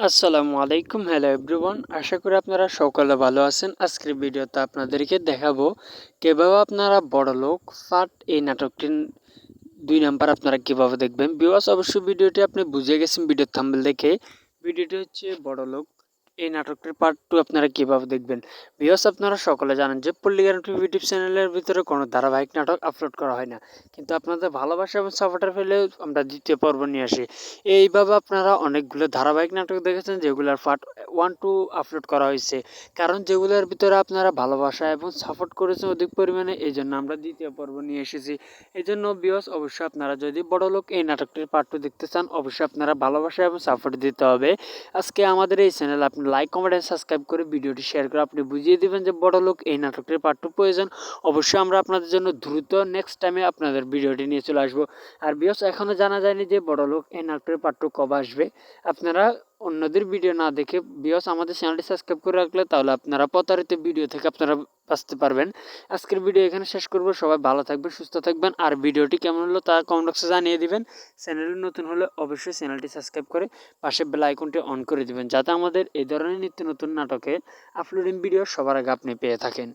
আসসালামু আলাইকুম। Hello everyone আশা করি আপনারা সকলে ভালো আছেন। আজকের ভিডিওতে আপনাদেরকে দেখাবো কীভাবে আপনারা বড় লোক ফাট এই নাটকটি দুই নাম্বার আপনারা কীভাবে দেখবেন। বিওয়াস অবশ্যই ভিডিওটি আপনি বুঝে গেছেন ভিডিও থাম্বেল দেখে। ভিডিওটি হচ্ছে বড় লোক এই নাটকটির পার্ট টু আপনারা কীভাবে দেখবেন? বিয়স আপনারা সকলে জানেন যে পল্লিগান ইউটিউব চ্যানেলের ভিতরে কোনো ধারাবাহিক নাটক আপলোড করা হয় না। কিন্তু আপনাদের ভালোবাসা এবং সাপোর্টার ফেলে আমরা দ্বিতীয় পর্ব নিয়ে আসি। এইভাবে আপনারা অনেকগুলো ধারাবাহিক নাটক দেখেছেন, যেগুলোর পার্ট ওয়ান টু আপলোড করা হয়েছে। কারণ যেগুলোর ভিতরে আপনারা ভালোবাসা এবং সাপোর্ট করেছেন অধিক পরিমাণে, এই জন্য আমরা দ্বিতীয় পর্ব নিয়ে এসেছি। এই জন্য বিয়স অবশ্যই আপনারা যদি বড় লোক এই নাটকটির পার্ট টু দেখতে চান, অবশ্যই আপনারা ভালোবাসা এবং সাপোর্ট দিতে হবে। আজকে আমাদের এই চ্যানেল আপনি লাইক কমেন্ট সাবস্ক্রাইব করে ভিডিওটি শেয়ার করে আপনি বুঝিয়ে দিবেন যে বড় লোক এই নাটকটির পার্ট টু প্রয়োজন। অবশ্যই আমরা আপনাদের জন্য দ্রুত নেক্সট টাইমে আপনাদের ভিডিওটি নিয়ে চলে আসব। আর বিয়স এখনও জানা যায়নি যে বড় লোক এই নাটকটির পার্ট টু কবে আসবে। আপনারা অন্যদের ভিডিও না দেখে বিয়স আমাদের চ্যানেলটি সাবস্ক্রাইব করে রাখলে তাহলে আপনারা প্রতারিত ভিডিও থেকে আপনারা বাঁচতে পারবেন। আজকের ভিডিও এখানে শেষ করব। সবাই ভালো থাকবেন, সুস্থ থাকবেন। আর ভিডিওটি কেমন হলো তা কমেন্ট বক্সে জানিয়ে দিবেন। চ্যানেলে নতুন হলে অবশ্যই চ্যানেলটি সাবস্ক্রাইব করে পাশে বেল আইকনটি অন করে দিবেন, যাতে আমাদের এই ধরনের নিত্য নতুন নাটকে আপলোডিং ভিডিও সবার আগে আপনি পেয়ে থাকেন।